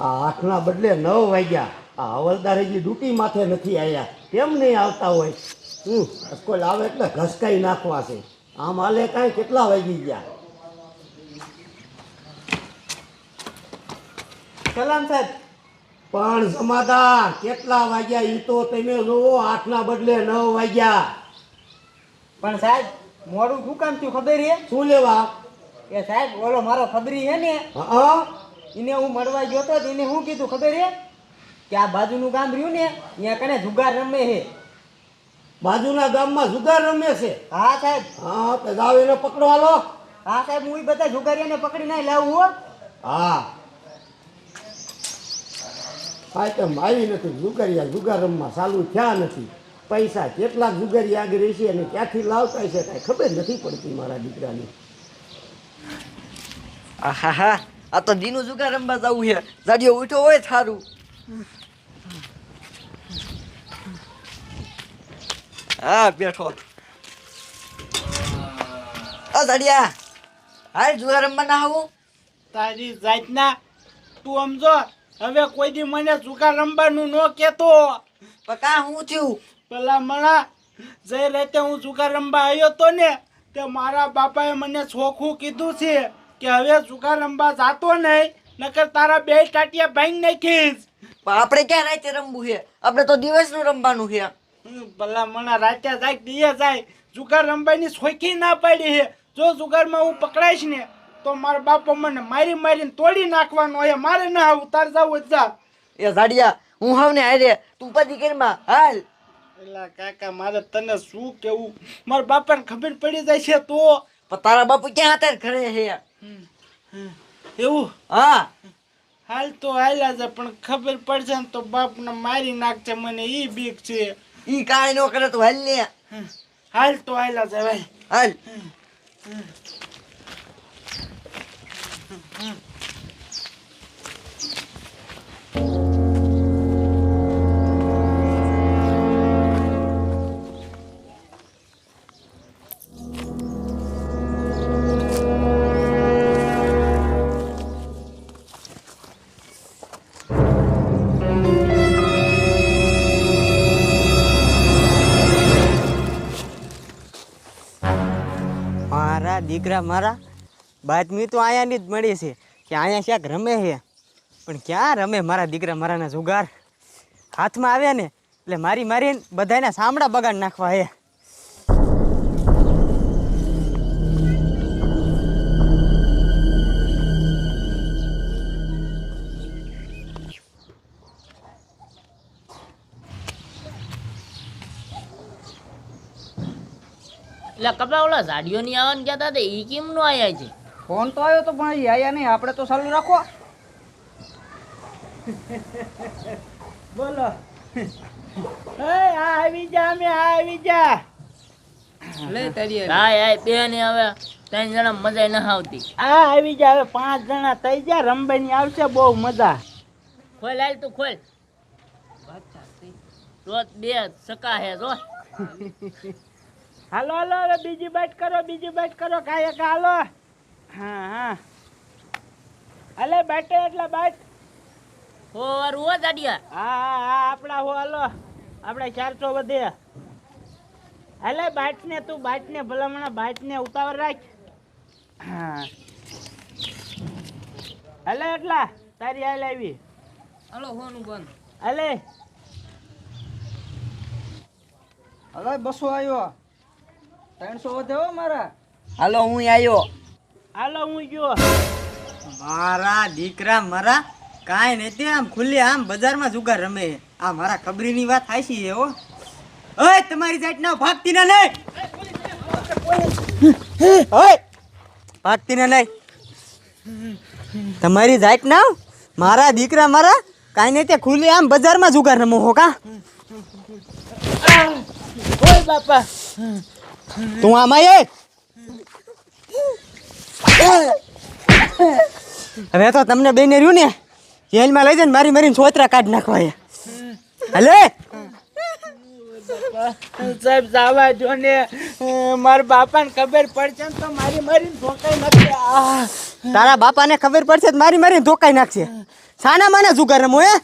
આ આઠના બદલે નવ વાગ્યા. આ હવલદાર હજી ડ્યુટી માથે નથી આવ્યા કેમ નહીં આવતા હોય? હું કોઈ લાવે એટલે ઘસકાઈ નાખવા છે. આમ હાલે કાંઈ કેટલા વાગી ગયા? સલામ સાહેબ. પણ સમાધાન કેટલા વાગ્યા એ તો તમે જોવો આઠના બદલે નવ વાગ્યા. પણ સાહેબ મોડું શું કામ થયું? ખબર છે શું લેવા? એ સાહેબ ઓલો મારો ખબરી છે ને? હા. એને હું મળવા ગયો તો એને શું કીધું ખબર હે? કે આ બાજુનું ગામ રહ્યું ને ત્યાં કને જુગાર રમે હે. બાજુના ગામમાં જુગાર રમે છે? હા સાહેબ. હા તો જાવ એને પકડવા લો હા સાહેબ હું ઈ બધા જુગારીયાને નાય લાવું હો. હા. હા તો આવી નથી? જુગારિયા જુગાર રમવા ચાલુ થયા નથી. પૈસા કેટલા જુગારી આગળ રહેશે અને ક્યાંથી લાવતા છે કાંઈ ખબર નથી પડતી મારા દીકરાની. આહાહા. આ તો દીનું જુગાર રમવા જવું છે. જાડિયો ઉઠો હોય સારું હા બેઠો. આ જાડિયા હાલ જુગાર રમવા ના આવું? તારી જાતના તું સમજો હવે કોઈ દી મને જુગાર રમવાનું ન કેતો પકા હું થયું? પેલા મણા જે રીતે હું જુગાર રમવા આવ્યો તો ને તે મારા બાપાએ મને ચોખ્ખું કીધું છે. કે હવે રમવા જાતો નહીં નકર તારા બે ટાટિયા ભાઈ નાખીશ. આપણે ક્યાં રાતે રમવું છે? આપણે તો દિવસનું રમવાનું છે. ભલા મને રાતે જાય દિયે જાય જુગાર રમવાની શોખી ના પાડી છે. જો જુગારમાં હું પકડાઈશ ને તો મારા બાપો મને મારી મારીને તોડી નાખવાનો હોય મારે ના આવું તાર જાવ જા એ ઝાડિયા હું હાવ ને હારે તું પછી કરીમાં હાલ. એલા કાકા મારે તને શું કેવું? મારા બાપાને ખબર પડી જાય છે તો. તારા બાપુ ક્યાં હતા ઘરે છે? એવું? હા. હાલ તો હાલ્યા છે પણ ખબર પડશે ને તો બાપને મારી નાખશે મને ઈ બીક છે. ઈ કાંઈ ન કરે તો હાલ ને હાલ તો હાલ્યા છે ભાઈ. હાલ. દીકરા મારા. બાતમી તો અહીંયાની જ મળી છે કે અહીંયા ક્યાંક રમે છે. પણ ક્યાં રમે મારા દીકરા મારાના જુગાર? હાથમાં આવ્યા ને એટલે મારી મારીને બધાને સામડા બગાડ નાખવા હે એટલે કપડા ઓલા ઝાડીઓ ની આવવાનું કહેતા હતા એ કેમ નો આયા છે? ફોન તો આવ્યો તો પણ એ આયા નહીં. આપણે તો ચાલુ રાખો. બોલો. આવી જા અમે આ આવી જા. લે તારી હાય હાય બે ને હવે ત્રણ જણા મજા ના આવતી. આ આવી જા હવે પાંચ જણા થઈ જા રમવાની આવશે બહુ મજા. ખોલ હાલ તું ખોલ. રોજ બે સકા હે જો. હાલો હાલો હવે બીજી બાઈટ કરો બીજી બાઈટ કરો કાંઈ હાલો. હા હા. અલે બાઈટે એટલે બાઈટ. હો હો દાડિયા. હા હા હા આપણા હો હાલો. આપણે ચારસો વધે. હાલે બાઈટ ને તું બાટ ને ભલામણા બાઈટ ને ઉતાવળ રાખ. હા. હાલે એટલા. તારી હાલ આવી. હાલો ફોન બંધ. અલે અલે બસો આવ્યો ત્રણસો વધે હો મારા. હાલો હું આવ્યો. હાલો હું ગયો. મારા દીકરા મારા કાંઈ નથી આમ ખુલ્લે આમ બજારમાં જુગાર રમે. આ મારા ખબરીની વાત થાય છે હો. ઓય તમારી જાત ના ભાગતી ના નહીં. ઓય ભાગતી ના નહીં. તમારી જાત ના મારા દીકરા મારા કાંઈ નહીં તે ખુલ્લી આમ બજારમાં જુગાર રમો હો કા? ઓય બાપા. તું આમાં એ હવે તો તમને બેને રહ્યું ને જેલમાં લઈ જઈને મારી મારીને છોતરા કાઢ નાખવા એ હલે? સાહેબ જાવા જો ને. મારા બાપાને ખબર પડશે તો મારી મારીને ધોકાઈ નાખશે. તારા બાપાને ખબર પડશે તો મારી મારીને ધોકાઈ નાખશે. સાના માને જુગાર રમો હે?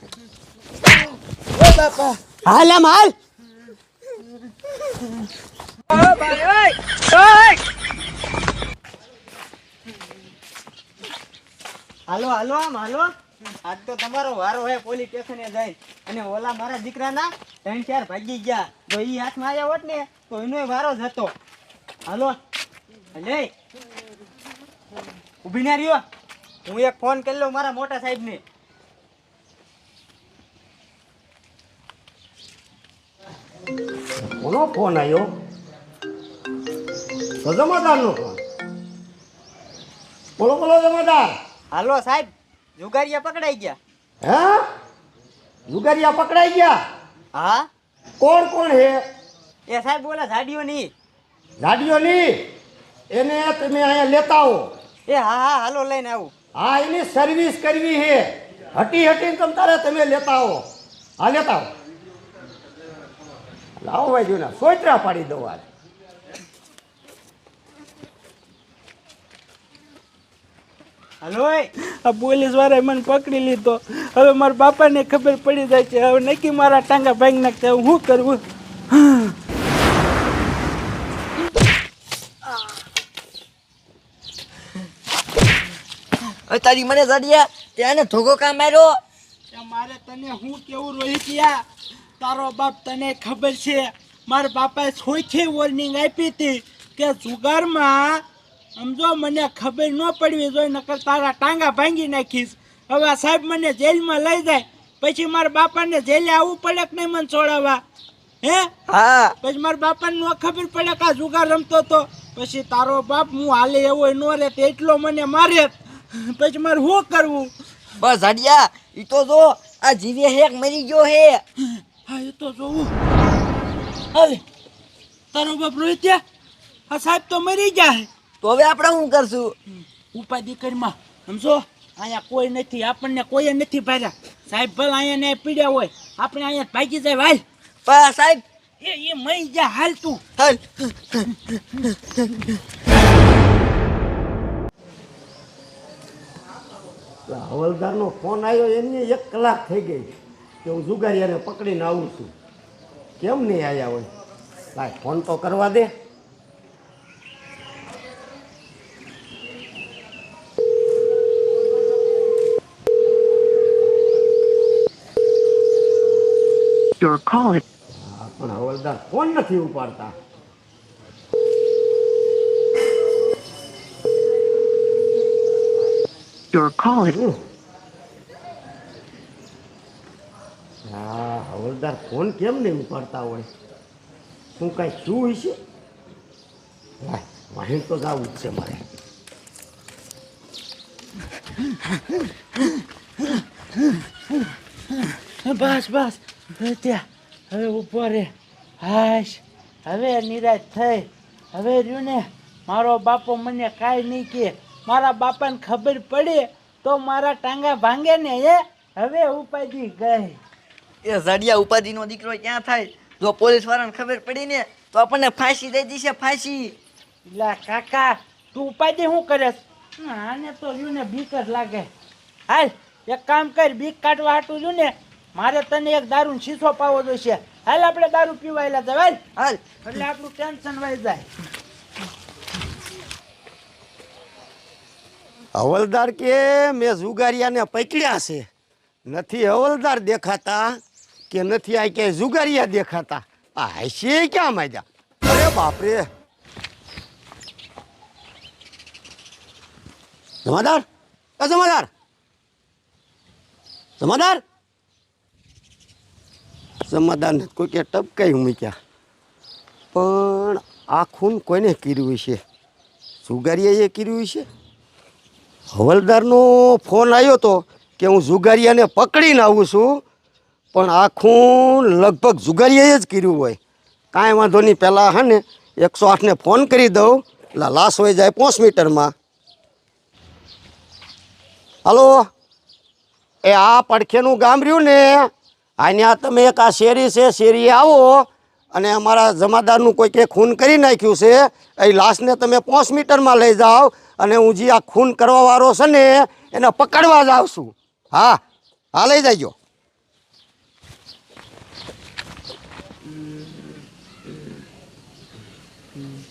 બાપા. હાલ આમ હાલ. હાલો હાલો આમ, હાલો. આજ તો તમારો વારો હે, પોલીસ સ્ટેશને જાય. અને ઓલા મારા દીકરાના ત્રણ, ચાર ભાગી ગયા. તો ઈ હાથમાં આવ્યા હોત ને, તો એનો વારો જ હતો. હાલો. લે ઊભી ના રહ્યો. હું એક ફોન કરી લઉં મારા મોટા સાહેબને. કોનો ફોન આવ્યો તો જમાદારનો ફોન બોલો બોલો જમાદાર. હાલો સાહેબ જુગારિયા પકડાઈ ગયા. હે? જુગારિયા પકડાઈ ગયા? હા? કોણ કોણ હે? એ સાહેબ બોલા ઝાડીઓ ની ઝાડીઓ ની? એને તમે અહીંયા લેતા આવો. એ હા હા હાલો લઈને આવું. હા એની સર્વિસ કરવી છે હટી હટીને તમ તારે તમે લેતા આવો. હા લેતા આવો. લાવો ભાઈ જોને સોચરા પાડી દો આજ હાલો એ આ પોલીસ વાળાએ મને પકડી લીધો. હવે મારા બાપાને ખબર પડી જાય છે હવે નક્કી મારા ટાંગા ભાંગી નાખતા હવે શું કરવું? હવે તારી મને સડિયા ત્યાં ધોકો કામ માર્યો? કે મારે તને હું કેવું રોહિતિયા તારો બાપ તને ખબર છે મારા બાપાએ સોચી વોર્નિંગ આપી હતી કે જુગારમાં સમજો મને ખબર ન પડવી જોઈએ નકર તારા ટાંગા ભાંગી નાખીશ. હવે આ સાહેબ મને જેલમાં લઈ જાય પછી મારા બાપાને જેલે આવવું પડે કે નહીં મને છોડાવવા? હે? હા. પછી મારા બાપાને ન ખબર પડે કે આ જુગાર રમતો તો પછી તારો બાપ હું હાલે એવો ન રહે તો એટલો મને મારે. પછી મારે શું કરવું? બસ હડિયા એ તો જો આ જીવે હેક મરી ગયો હે? હા એ તો જોવું. હવે તારો બાપ રોહિત્યા આ સાહેબ તો મરી ગયા હે. તો હવે આપણે શું કરશું? ઉપાધિ કરીમાં સમજો? અહીંયા કોઈ નથી આપણને કોઈ નથી ભાર્યા. સાહેબ ભલે અહીંયા ને પીડ્યા હોય આપણે અહીંયા ભાગી જાય ભાઈ પણ સાહેબ. એ એ મઈ જા હાલ તું. હાલ. હવલદારનો ફોન આવ્યો એની એક કલાક થઈ ગઈ કે હું જુગારિયાને પકડીને આવું છું. કેમ નહીં આવ્યા હોય? લાય ફોન તો કરવા દે. Your call પણ હવલદાર ફોન નથી ઉપાડતા. Your call is હા હવલદાર ફોન કેમ નહીં ઉપાડતા હોય? શું કાંઈ શું હોય છે લાય તો જવું જ છે મારે. બસ બસ. ત્યાં હવે ઊભો રે. હાશ હવે નિરાશ થઈ. હવે રહ્યું ને મારો બાપો મને કાંઈ નહીં કે મારા બાપાને ખબર પડે તો મારા ટાંગા ભાંગે ને એ હવે ઉપાધિ ગઈ. એ ઝડિયા ઉપાધિનો દીકરો ક્યાં થાય? જો પોલીસ વાળાને ખબર પડી ને તો આપણને ફાંસી દઈ દીશે ફાંસી. લા કાકા તું ઉપાધિ શું કરે આને તો રહ્યું ને બીક જ લાગે. હાલ એક કામ કર બીક કાઢવા હાટું રહ્યું ને મારે તને એક દારૂ શીશો પાવો જોઈશે. હાલ આપણે દારૂ પીવાયેલા જવાય હાલ. એટલે આપણું ટેન્શન વહી જાય. હવલદાર કે મેં જુગારિયાને પકડ્યા છે. નથી હવલદાર દેખાતા કે નથી આ ક્યાંય જુગારિયા દેખાતા. આ હશે ક્યાં માજા અરે બાપરે. જમાદાર? જમાદાર? જમાદાર? જમાદારને કોઈ કે ટપકાઈ મૂક્યા. પણ આ ખૂન કોઈને કર્યું છે જુગારિયાએ કર્યું છે હવલદારનો ફોન આવ્યો તો કે હું જુગારિયાને પકડીને આવું છું, પણ આ ખૂન લગભગ જુગારિયાએ જ કર્યું હોય. કાંઈ વાંધો નહીં પહેલાં હે ને એકસો આઠને ફોન કરી દઉં. એટલે લાશ હોય જાય પાંચ મીટરમાં. હલો? એ આ પડખેનું ગામ રહ્યું ને? અહીંયા તમે એક આ શેરી છે શેરીએ આવો અને અમારા જમાદારનું કોઈ કે ખૂન કરી નાખ્યું છે એ લાશને તમે પાંચ મીટરમાં લઈ જાઓ અને હું જે આ ખૂન કરવાવાળો છે ને એને પકડવા જ આવશું. હા હા લઈ જાયજો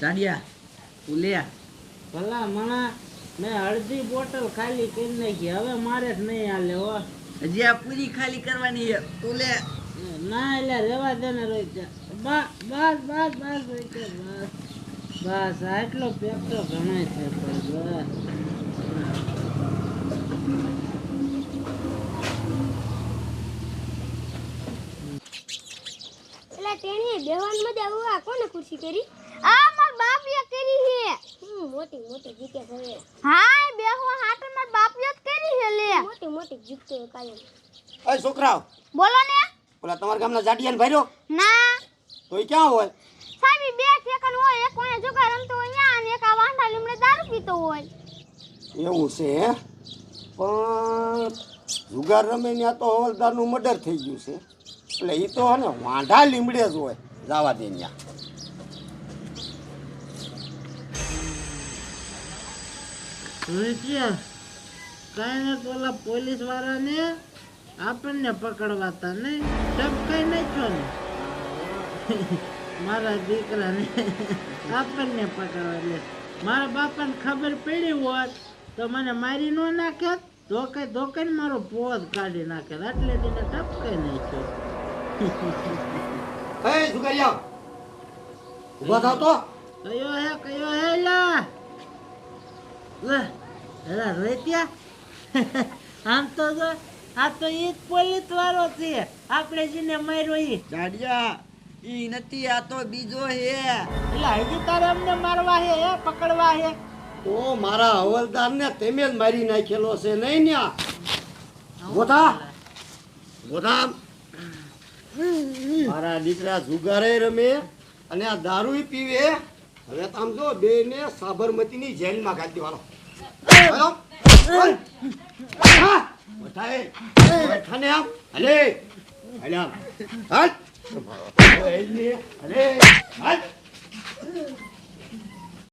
જાડિયા ઉલ્યા ભલા મણા મેં અડધી બોટલ ખાલી કરી નાખી હવે મારે જ નહીં આ હો. હજી આ પૂરી ખાલી કરવાની છે. ઉલે ના એટલે રેવા દે ને રોહિત બસ બસ બસ બસ રોહિત બસ બસ આટલો પેક તો ઘણો છે પણ બસ. એટલે તેણીએ બેહવાની મજા આવે આ કોને ખુરશી કરી? આ માર બાપીએ કરી હે હમ મોટી મોટી જીકે કરે હા બેહવા હાટે માર બાપીએ જ કરી હે લે મોટી મોટી જીકે કાયમ એ છોકરાઓ બોલો ને. પેલા તમારા ગામના જાડિયાને ભર્યો? ના. તો એ ક્યાં હોય? સાહેબ બે ઠેકન હોય. એક કોને જોગા રમતો હોય ન્યા અને એક આ વાંઢા લીમડે દારૂ પીતો હોય. એવું છે હે? પણ જુગાર રમે ત્યાં તો હવલદારનું મર્ડર થઈ ગયું છે. એટલે એ તો હે વાંઢા લીમડે જ હોય. જવા દે ત્યાં. રોહિત કઈ ને પેલા પોલીસ વાળાને આપણને પકડવાતા નહીં. કઈ નાખ્યો ને મારા દીકરાને આપણને પકડવા દે. મારા બાપાને ખબર પડી હોત તો મને મારી ન નાખે તો કઈ તો કઈ મારો પોત કાઢી નાખે એટલે તેને ટપકાઈ નાખ્યો થાવ તો. કયો હે કયો હે લા? લે એલા રોહિત્યા? આમ તો આ તો ઈ જ પોલીસ વાળો છે. આપણે જેને માર્યો એ જાડિયા ઈ નથી આ તો બીજો હે. એટલે હજી તારે અમને મારવા હે હે પકડવા હે? ઓ મારા હવલદારને તમે જ મારી નાખેલો છે નહીં ન્યા? ગોધા ગોધા. મારા દીકરા જુગારે રમે અને આ દારૂ પીવે. હવે તો આમ જો બે ને સાબરમતીની જેલમાં. હાલ. હા. ગોધા એ. બેઠા ને આમ. હલે. હલે આમ. હલે. હલે. હાલ.